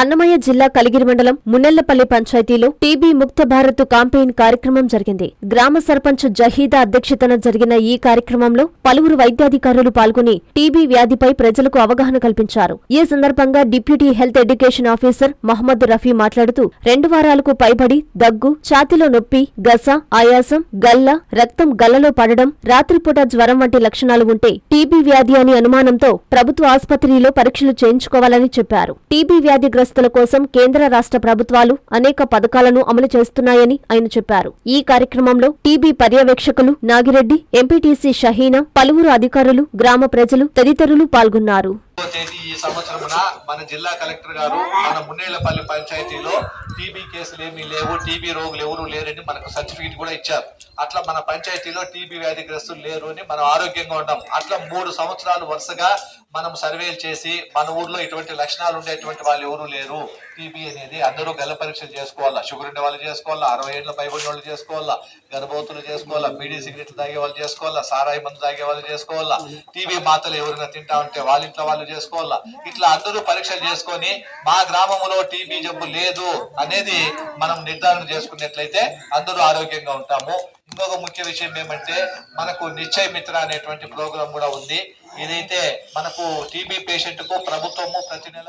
అన్నమయ్య జిల్లా కలిగిరి మండలం మున్నెల్లపల్లి పంచాయతీలో టీబీ ముక్త భారత్ కాంపెయిన్ కార్యక్రమం జరిగింది. గ్రామ సర్పంచ్ జహీదా అధ్యక్షతన జరిగిన ఈ కార్యక్రమంలో పలువురు వైద్యాధికారులు పాల్గొని టీబీ వ్యాధిపై ప్రజలకు అవగాహన కల్పించారు. ఈ సందర్భంగా deputy health education officer Mohammed Rafi మాట్లాడుతూ రెండు వారాలకు పైబడి దగ్గు ఛాతిలో నొప్పి గస ఆయాసం గల్ల రక్తం గల్లలో పడడం రాత్రిపూట జ్వరం వంటి లక్షణాలు ఉంటే టీబీ వ్యాధి అని అనుమానంతో ప్రభుత్వ ఆసుపత్రిలో పరీక్షలు చేయించుకోవాలని చెప్పారు. టీబీ వ్యాధిగ్రస్తుల కోసం కేంద్ర రాష్ట్ర ప్రభుత్వాలు అనేక పథకాలను అమలు చేస్తున్నాయని ఆయన చెప్పారు. ఈ కార్యక్రమంలో టీబీ పర్యవేక్షకులు నాగిరెడ్డి ఎంపీటీసీ షహీనా పలువురు అధికారులు గ్రామ ప్రజలు తదితరులు పాల్గొన్నారు. తేదీ ఈ సంవత్సరమున మన జిల్లా కలెక్టర్ గారు మన మున్నేళ్ళపల్లి పంచాయతీలో టీబీ కేసులు ఏమీ లేవు టీబీ రోగులు ఎవరు లేరని మనకు సర్టిఫికేట్ కూడా ఇచ్చారు. అట్లా మన పంచాయతీలో టీబీ వ్యాధిగ్రస్తులు లేరు అని మనం ఆరోగ్యంగా ఉన్నాం. అట్లా మూడు సంవత్సరాలు వరుసగా మనం సర్వేలు చేసి మన ఊర్లో ఇటువంటి లక్షణాలు ఉండేటువంటి వాళ్ళు ఎవరు లేరు. టీబీ అనేది అందరూ గల పరీక్షలు చేసుకోవాలా. షుగర్ ఉండే వాళ్ళు చేసుకోవాలా అరవై ఏళ్ళ పైబడిన వాళ్ళు చేసుకోవాలా గర్భవతులు చేసుకోవాలా బీడీ సిగరెట్లు తాగే వాళ్ళు చేసుకోవాలా సారాయి మందు తాగే వాళ్ళు చేసుకోవాలా టీబీ మాతలు ఎవరైనా తింటా ఉంటే వాళ్ళ ఇంట్లో వాళ్ళు చేసుకోవాలా. ఇట్లా అందరూ పరీక్షలు చేసుకొని మా గ్రామంలో టీబీ జబ్బు లేదు అనేది మనం నిర్ధారణ చేసుకున్నట్లయితే అందరూ ఆరోగ్యంగా ఉంటాము. ఇంకొక ముఖ్య విషయం ఏమంటే మనకు నిశ్చయ మిత్ర అనేటువంటి ప్రోగ్రాం కూడా ఉంది. ఇదైతే మనకు టీబీ పేషెంట్కు ప్రభుత్వము ప్రతి నెల